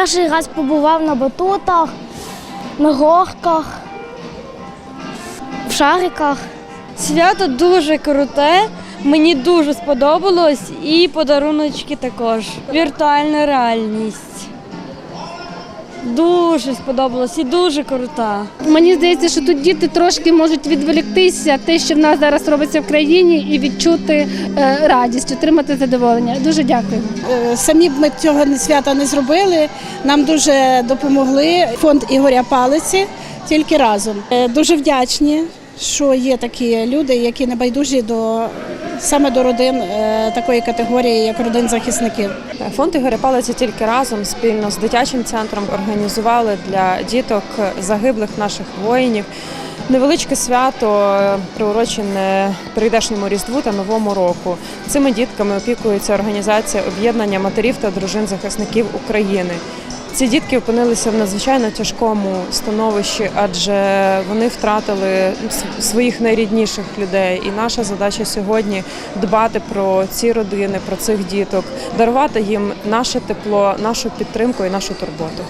Перший раз побував на батутах, на горках, в шариках. Свято дуже круте, мені дуже сподобалось і подаруночки також. Віртуальна реальність. Дуже сподобалось і дуже крута. Мені здається, що тут діти трошки можуть відволіктися те, що в нас зараз робиться в країні, і відчути е, радість, отримати задоволення. Дуже дякую. Е, Самі б ми цього свята не зробили. Нам дуже допомогли фонд Ігоря Палиці тільки разом. Е, Дуже вдячні, що є такі люди, які не байдужі до саме до родин е, такої категорії, як родин захисників. Фонд Ігоря Палиця тільки разом спільно з дитячим центром організували для діток загиблих наших воїнів невеличке свято, е, приурочене прийдешньому різдву та новому року. Цими дітками опікується організація об'єднання матерів та дружин захисників України. Ці дітки опинилися в надзвичайно тяжкому становищі, адже вони втратили своїх найрідніших людей. І наша задача сьогодні дбати про ці родини, про цих діток, дарувати їм наше тепло, нашу підтримку і нашу турботу.